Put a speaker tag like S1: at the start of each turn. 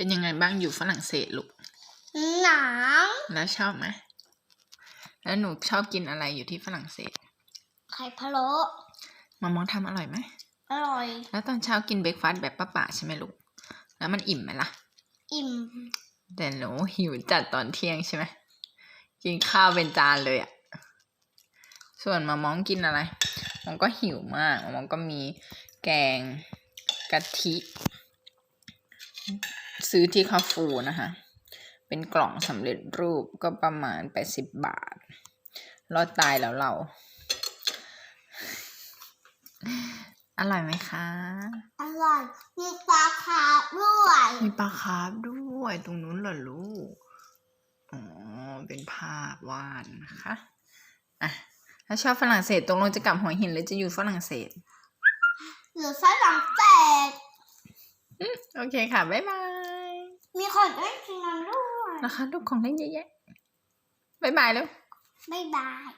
S1: เป็นยังไงบ้างอยู่ฝรั่งเศสลูก
S2: หนัง
S1: แล้วชอบไหมแล้วหนูชอบกินอะไรอยู่ที่ฝรั่งเศส
S2: ไข่พะโล้
S1: มามองทำอร่อยไหม
S2: อร่อย
S1: แล้วตอนเช้ากินเบรกฟาสต์แบบป้าป่าใช่ไหมลูก แล้วมันอิ่มไหมล่ะ
S2: อิ่ม
S1: แต่หนูหิวจัดตอนเที่ยงใช่ไหมกินข้าวเป็นจานเลยอะส่วนมามองกินอะไรมองก็หิวมาก มามองก็มีแกงกะทิ ซื้อที่คาฟูนะคะ เป็นกล่องสำเร็จรูปก็ประมาณแปดสิบบาท รอดตายแล้วเรา อร่อยไหมคะ
S2: อร่อย มีปลาคาร์ฟด้วย
S1: มีปลาคาร์ฟด้วย ตรงนู้นเหรอลูก อ๋อ เป็นภาพวาดนะคะ อะ ถ้าชอบฝรั่งเศสตรงลงจะกลับหัวหินหรือจะอยู่ฝรั่งเศส
S2: หรือฝรั่งเศส
S1: โอเคค่ะ บ๊ายบาย
S2: มีคนเล่นกินน้ำด้วย
S1: นะคะลูกของเล่นเยอะแยะบ๊ายบายแล้ว
S2: บ๊ายบาย